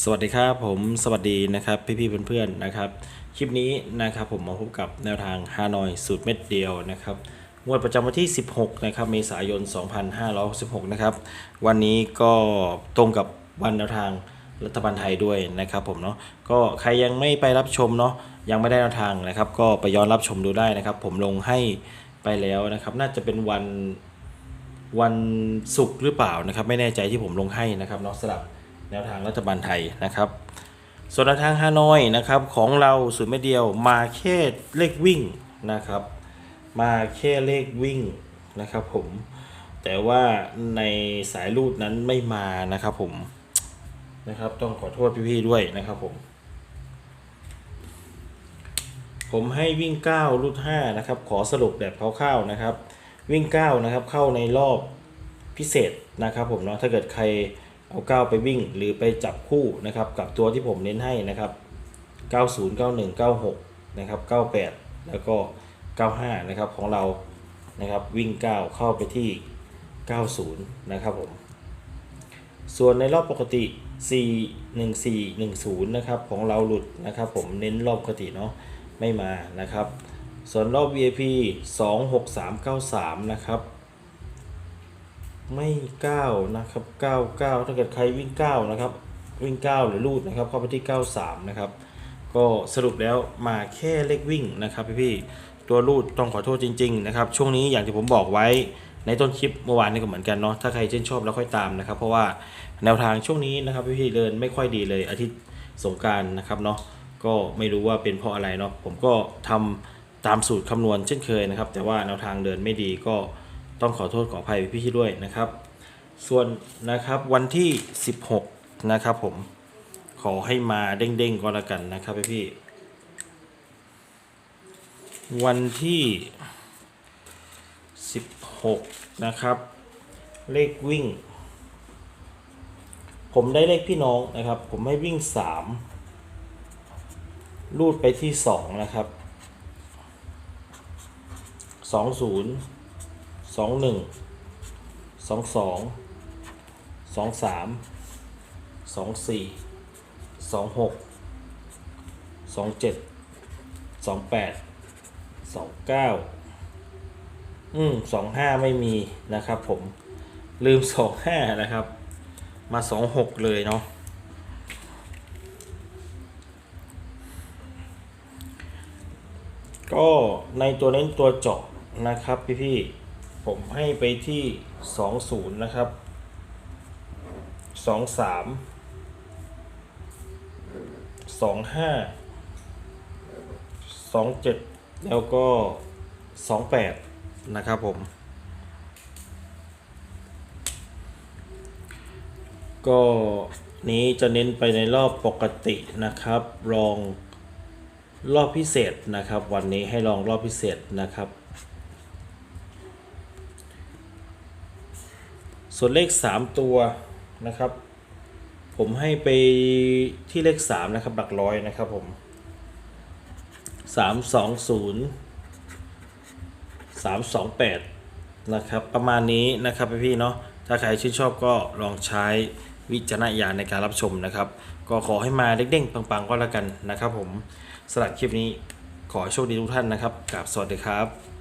สวัสดีครับผมสวัสดีนะครับพี่ๆเพื่อนๆนะครับ คลิปนี้นะครับผมมาพบกับแนวทางฮานอยสูตรเม็ดเดียวนะครับงวดประจำวันที่ 16นะครับเมษายน 2566นะครับวันนี้ก็ตรงกับวันแนวทางรัฐบาลไทยด้วยนะครับผมเนาะก็ใครยังไม่ไปรับชมเนาะยังไม่ได้แนวทางนะครับ ก็ไปย้อนรับชมดูได้นะครับ ผมลงให้ไปแล้วนะครับ น่าจะเป็นวันวันศุกร์หรือเปล่านะครับ ไม่แน่ใจที่ผมลงให้นะครับเนาะสำหรับ แนวทางรัฐบาลไทยนะครับ ส่วนแนวทางฮานอยนะครับของเราสูตรไม่เดียวมาแค่เลขวิ่งนะครับ มาแค่เลขวิ่งนะครับผมแต่ว่าในสายรูดนั้นไม่มานะครับผมนะครับ ต้องขอโทษพี่ๆด้วยนะครับผม ผมให้วิ่ง 9 รูด5นะครับ ขอสรุปแบบคร่าวๆนะครับ วิ่ง 9 นะครับ เข้าในรอบพิเศษนะครับผมเนาะถ้าเกิดใคร เอา 9 ไปวิ่งหรือไปจับคู่นะครับกับตัวที่ผมเน้นให้นะครับ 90 91 96 นะครับ 98 แล้วก็ 95 นะครับของเรานะครับวิ่ง 9 เข้าไปที่ 90 นะครับผม ส่วนในรอบปกติ 4 1 4 1 0 นะครับของเราหลุดนะครับผมเน้นรอบปกติเนาะไม่มานะครับ ส่วนรอบ VIP 2 6 3 9 3 นะครับ ไม่9นะครับ99ถ้าเกิดใครวิ่ง9นะครับวิ่ง9หรือลูดนะครับเข้าไปที่93นะครับก็สรุปแล้วมาแค่เลขวิ่งนะครับพี่ๆตัวรูดต้องขอโทษจริงๆนะครับช่วงนี้อย่างที่ผมบอกไว้ในต้นคลิปเมื่อวานนี้ก็เหมือนกันเนาะถ้าใครชื่นชอบแล้วค่อยตามนะครับ เพราะว่าแนวทางช่วงนี้นะครับพี่ๆเดินไม่ค่อยดีเลยอาทิตย์สงการนะครับเนาะก็ไม่รู้ว่าเป็นเพราะอะไรเนาะผมก็ทำตามสูตรคำนวณเช่นเคยนะครับ แต่ว่าแนวทางเดินไม่ดีก็ ต้องขอโทษขออภัยพี่ๆด้วยนะครับ ส่วนนะครับวันที่ 16 นะครับผมขอให้มาเด้งๆก็แล้วกันนะครับพี่ วันที่ 16 นะครับ เลขวิ่ง ผมได้เลขพี่น้องนะครับ ผมให้วิ่ง 3 รูดไปที่ 2 นะครับ 20 21 22 23 24สองสองสองสามสองสี่สองหกสองเจ็ดสองแปดสองเก้าอืมสองห้าไม่มีนะครับผมลืมสองห้านะครับ มาสองหกเลยเนาะก็ในตัวเน้นตัวเจาะนะครับพี่ๆ ผมให้ไปที่สองศูนย์นะครับสองสามสองห้าสองเจ็ดแล้วก็สองแปดนะครับผม ก็นี้จะเน้นไปในรอบปกตินะครับลองรอบพิเศษนะครับ วันนี้ให้ลองรอบพิเศษนะครับ ส่วนเลข 3 ตัวนะครับ ผมให้ไปที่เลข 3 นะครับหลักร้อยนะครับผม 3 2 0 3 2 8 นะครับ ประมาณนี้นะครับพี่ๆเนาะถ้าใครชื่นชอบก็ลองใช้วิจารณญาณในการรับชมนะครับ ก็ขอให้มาเด้งๆปังๆก็แล้วกันนะครับผมสำหรับคลิปนี้ขอโชคดีทุกท่านนะครับกราบสวัสดีครับ